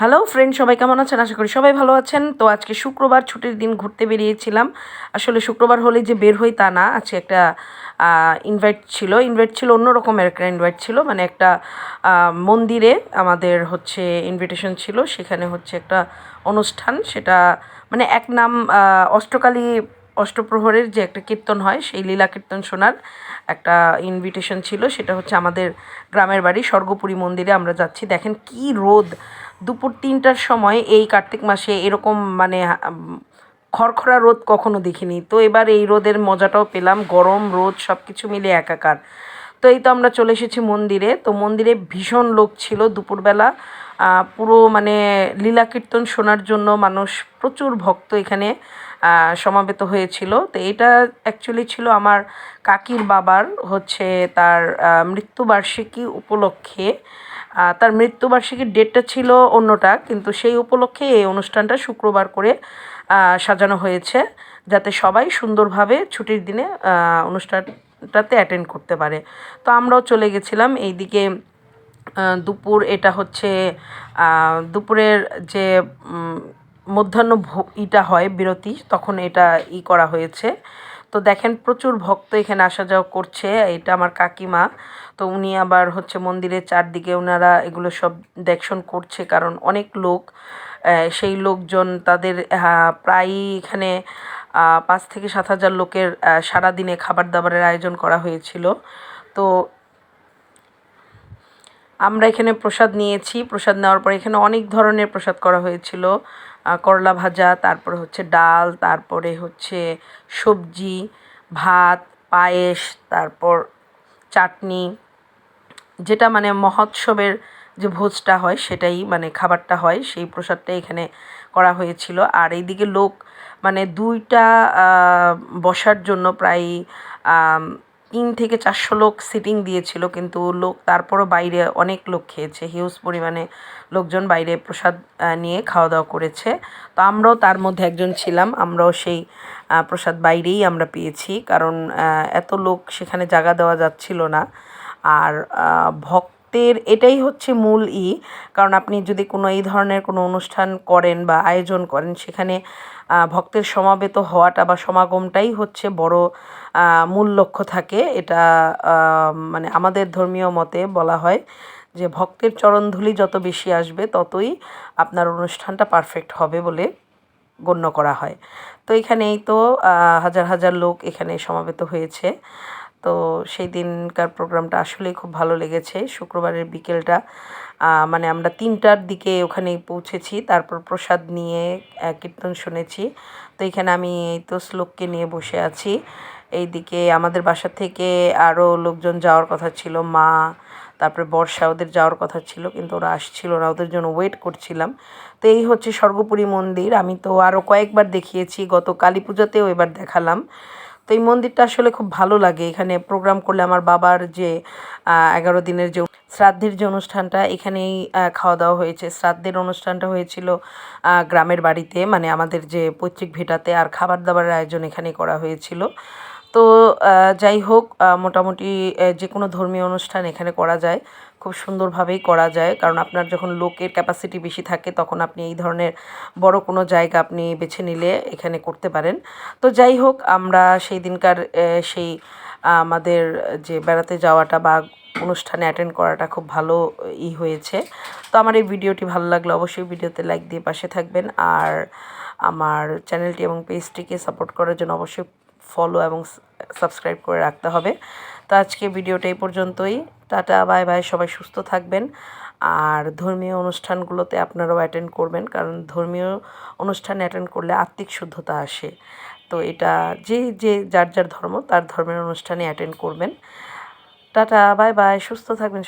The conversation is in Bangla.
হ্যালো ফ্রেন্ড সবাই কেমন আছেন? আশা করি সবাই ভালো আছেন। তো আজকে শুক্রবার, ছুটির দিন ঘুরতে বেরিয়েছিলাম। আসলে শুক্রবার হলে যে বের হই তা না, আজকে একটা ইনভাইট ছিল। ইনভাইট ছিল অন্য রকমের একটা ইনভাইট ছিল। মানে একটা মন্দিরে আমাদের হচ্ছে ইনভিটেশন ছিল। সেখানে হচ্ছে একটা অনুষ্ঠান। সেটা মানে এক নাম অষ্টকালী অষ্টপ্রহরের যে একটা কীর্তন হয়, সেই লীলা কীর্তন শোনার একটা ইনভিটেশন ছিল। সেটা হচ্ছে আমাদের গ্রামের বাড়ি, স্বর্গপুরী মন্দিরে আমরা যাচ্ছি। দেখেন কি রোদ! দুপুর তিনটার সময় এই কার্তিক মাসে এরকম মানে খড়খড়া রোদ কখনো দেখিনি। তো এবার এই রোদের মজাটাও পেলাম। গরম, রোদ সব কিছু মিলে একাকার। তো এই তো আমরা চলে এসেছি মন্দিরে। তো মন্দিরে ভীষণ লোক ছিল দুপুরবেলা। পুরো মানে লীলা কীর্তন শোনার জন্য মানুষ প্রচুর ভক্ত এখানে সমাবেত হয়েছিল। তো এটা অ্যাকচুয়ালি ছিল আমার কাকির বাবার হচ্ছে তার মৃত্যুবার্ষিকী উপলক্ষে। তার মৃত্যুবার্ষিকীর ডেটটা ছিল অন্যটা কিন্তু সেই উপলক্ষে এই অনুষ্ঠানটা শুক্রবার করে সাজানো হয়েছে। যাতে সবাই সুন্দরভাবে ছুটির দিনে আহ, অনুষ্ঠানটাতে অ্যাটেন্ড করতে পারে। তো আমরাও চলে গেছিলাম এইদিকে দুপুর এটা হচ্ছে দুপুরের যে মধ্যাহ্ন ইটা হয় বিরতি, তখন এটা ই করা হয়েছে। তো দেখেন প্রচুর ভক্ত এখানে আসা যাওয়া করছে, এটা আমার কাকিমা। তো উনি আবার হচ্ছে মন্দিরের চারদিকে ওনারা এগুলো সব দেখশন করছে, কারণ অনেক লোক সেই লোকজন তাদের প্রায়ই এখানে পাঁচ থেকে সাত হাজার লোকের সারাদিনে খাবার দাবারের আয়োজন করা হয়েছিল। তো আমরা এখানে প্রসাদ নিয়েছি। প্রসাদ নেওয়ার পর এখানে অনেক ধরনের প্রসাদ করা হয়েছিল। করলা ভাজা, তারপরে হচ্ছে ডাল, তারপরে হচ্ছে সবজি, ভাত, পায়েস, তারপর চাটনি। যেটা মানে মহোৎসবের যে ভোজটা হয়, সেটাই মানে খাবারটা হয়। সেই প্রসাদটা এখানে করা হয়েছিল। আর এইদিকে লোক মানে দুইটা বসার জন্য প্রায় তিন থেকে চারশো লোক সিটিং দিয়েছিল কিন্তু লোক তারপরও বাইরে অনেক লোক খেয়েছে। হিউজ পরিমাণে লোকজন বাইরে প্রসাদ নিয়ে খাওয়া দাওয়া করেছে। তো আমরাও তার মধ্যে একজন ছিলাম আমরাও সেই প্রসাদ বাইরেই আমরা পেয়েছি। কারণ এত লোক সেখানে জায়গা দেওয়া যাচ্ছিল না। আর আহ, ভক্তের এটাই হচ্ছে মূল ই। কারণ আপনি যদি কোনো এই ধরনের কোনো অনুষ্ঠান করেন বা আয়োজন করেন, সেখানে ভক্তের সমাবেত হওয়াটা বা সমাগমটাই হচ্ছে বড় মূল লক্ষ্য থাকে। এটা মানে আমাদের ধর্মীয় মতে বলা হয় যে ভক্তের চরণধুলি যত বেশি আসবে, ততই আপনার অনুষ্ঠানটা পারফেক্ট হবে বলে গণ্য করা হয়। তো এখানেই তো হাজার হাজার লোক এখানে সমাবেত হয়েছে। তো সেই দিনকার প্রোগ্রামটা আসলেই খুব ভালো লেগেছে। শুক্রবারের বিকেলটা মানে আমরা তিনটার দিকে ওখানে পৌঁছেছি, তারপর প্রসাদ নিয়ে কীর্তন শুনেছি। তো এখানে আমি এই তো শ্লোককে নিয়ে বসে আছি। এইদিকে আমাদের বাসা থেকে আরও লোকজন যাওয়ার কথা ছিল, মা, তারপরে বর্ষা ওদের যাওয়ার কথা ছিল, কিন্তু ওরা আসছিল না, ওদের জন্য ওয়েট করছিলাম। তো এই হচ্ছে স্বর্গপুরী মন্দির, আমি তো আরও কয়েকবার দেখিয়েছি, গত কালী পুজোতেও এবার দেখালাম। তো এই মন্দিরটা আসলে খুব ভালো লাগে। এখানে প্রোগ্রাম করলে আমার বাবার যে এগারো দিনের যে শ্রাদ্ধের যে অনুষ্ঠানটা, এখানেই খাওয়া দাওয়া হয়েছে। শ্রাদ্ধের অনুষ্ঠানটা হয়েছিল গ্রামের বাড়িতে। মানে আমাদের যে পৈতৃক ভেটাতে আর খাবার দাবারের আয়োজন এখানে করা হয়েছিল। তো যাই হোক মোটামুটি যে কোনো ধর্মীয় অনুষ্ঠান এখানে করা যায়, খুব সুন্দরভাবেই করা যায়। কারণ আপনার যখন লোকের ক্যাপাসিটি বেশি থাকে, তখন আপনি এই ধরনের বড় কোনো জায়গা আপনি বেছে নিলে এখানে করতে পারেন। তো যাই হোক, আমরা সেই দিনকার সেই, আমাদের যে বেড়াতে যাওয়াটা বা অনুষ্ঠানে অ্যাটেন্ড করাটা খুব ভালো, ই হয়েছে। তো আমার এই ভিডিওটি ভালো লাগলে অবশ্যই ভিডিওতে লাইক দিয়ে পাশে থাকবেন। আর আমার চ্যানেলটি এবং পেজটিকে সাপোর্ট করার জন্য অবশ্যই ফলো এবং সাবস্ক্রাইব করে রাখতে হবে। তো আজকে ভিডিওটা এই পর্যন্তই। টাটা বাই বাই সবাই সুস্থ থাকবেন। আর ধর্মীয় অনুষ্ঠানগুলোতে আপনারাও অ্যাটেন্ড করবেন, কারণ ধর্মীয় অনুষ্ঠানে অ্যাটেন্ড করলে আত্মিক শুদ্ধতা আসে। তো এটা যে যে, যার যার ধর্ম, তার ধর্মের অনুষ্ঠানে অ্যাটেন্ড করবেন। টাটা বাই বাই সুস্থ থাকবেন।